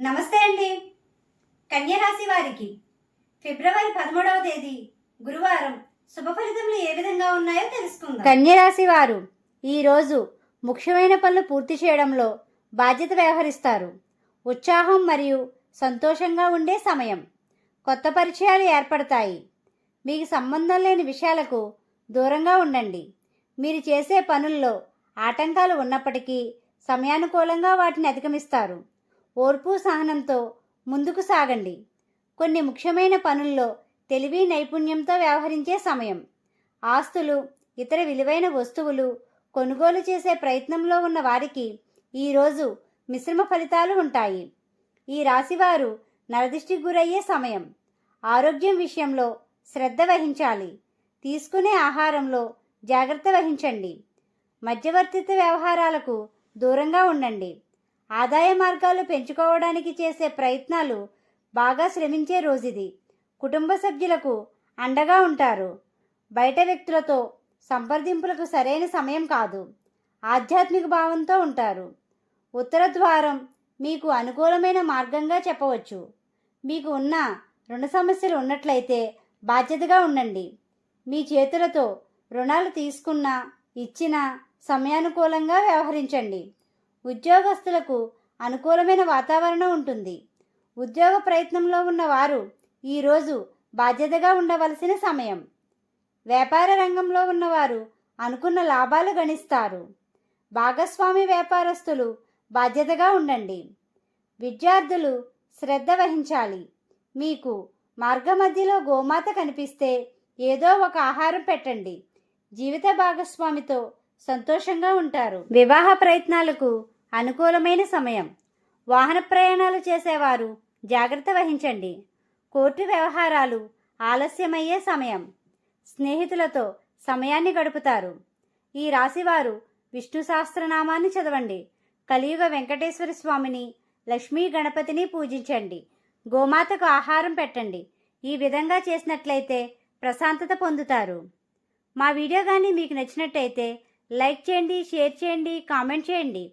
నమస్తే అండి. కన్యరాశి వారికి ఫిబ్రవరి పదమూడవ తేదీ గురువారం శుభ ఫలితములు ఏ విధంగా ఉన్నాయో తెలుసుకుందాం. కన్యరాశి వారు ఈరోజు ముఖ్యమైన పనులు పూర్తి చేయడంలో బాధ్యత వ్యవహరిస్తారు. ఉత్సాహం మరియు సంతోషంగా ఉండే సమయం. కొత్త పరిచయాలు ఏర్పడతాయి. మీకు సంబంధం లేని విషయాలకు దూరంగా ఉండండి. మీరు చేసే పనుల్లో ఆటంకాలు ఉన్నప్పటికీ సమయానుకూలంగా వాటిని అధిగమిస్తారు. ఓర్పు సహనంతో ముందుకు సాగండి. కొన్ని ముఖ్యమైన పనుల్లో తెలివి నైపుణ్యంతో వ్యవహరించే సమయం. ఆస్తులు ఇతర విలువైన వస్తువులు కొనుగోలు చేసే ప్రయత్నంలో ఉన్న వారికి ఈరోజు మిశ్రమ ఫలితాలు ఉంటాయి. ఈ రాశివారు నరదిష్టికి గురయ్యే సమయం. ఆరోగ్యం విషయంలో శ్రద్ధ వహించాలి. తీసుకునే ఆహారంలో జాగ్రత్త వహించండి. మధ్యవర్తిత్వ వ్యవహారాలకు దూరంగా ఉండండి. ఆదాయ మార్గాలు పెంచుకోవడానికి చేసే ప్రయత్నాలు బాగా శ్రమించే రోజుది. కుటుంబ సభ్యులకు అండగా ఉంటారు. బయట వ్యక్తులతో సంప్రదింపులకు సరైన సమయం కాదు. ఆధ్యాత్మిక భావంతో ఉంటారు. ఉత్తర ద్వారం మీకు అనుకూలమైన మార్గంగా చెప్పవచ్చు. మీకు ఉన్న రుణ సమస్యలు ఉన్నట్లయితే బాధ్యతగా ఉండండి. మీ చేతులతో రుణాలు తీసుకున్నా ఇచ్చినా సమయానుకూలంగా వ్యవహరించండి. ఉద్యోగస్తులకు అనుకూలమైన వాతావరణం ఉంటుంది. ఉద్యోగ ప్రయత్నంలో ఉన్న వారు ఈరోజు బాధ్యతగా ఉండవలసిన సమయం. వ్యాపార రంగంలో ఉన్నవారు అనుకున్న లాభాలు గణిస్తారు. భాగస్వామి వ్యాపారస్తులు బాధ్యతగా ఉండండి. విద్యార్థులు శ్రద్ధ వహించాలి. మీకు మార్గమధ్యలో గోమాత కనిపిస్తే ఏదో ఒక ఆహారం పెట్టండి. జీవిత భాగస్వామితో సంతోషంగా ఉంటారు. వివాహ ప్రయత్నాలకు అనుకూలమైన సమయం. వాహన ప్రయాణాలు చేసేవారు. జాగ్రత్త వహించండి. కోర్టు వ్యవహారాలు ఆలస్యమయ్యే సమయం. స్నేహితులతో సమయాన్ని గడుపుతారు. ఈ రాశివారు విష్ణు సహస్రనామాన్ని చదవండి. కలియుగ వెంకటేశ్వర స్వామిని లక్ష్మీ గణపతిని పూజించండి. గోమాతకు ఆహారం పెట్టండి. ఈ విధంగా చేసినట్లయితే ప్రశాంతత పొందుతారు. మా వీడియో కానీ మీకు నచ్చినట్టయితే లైక్ చేయండి షేర్ చేయండి కామెంట్ చేయండి.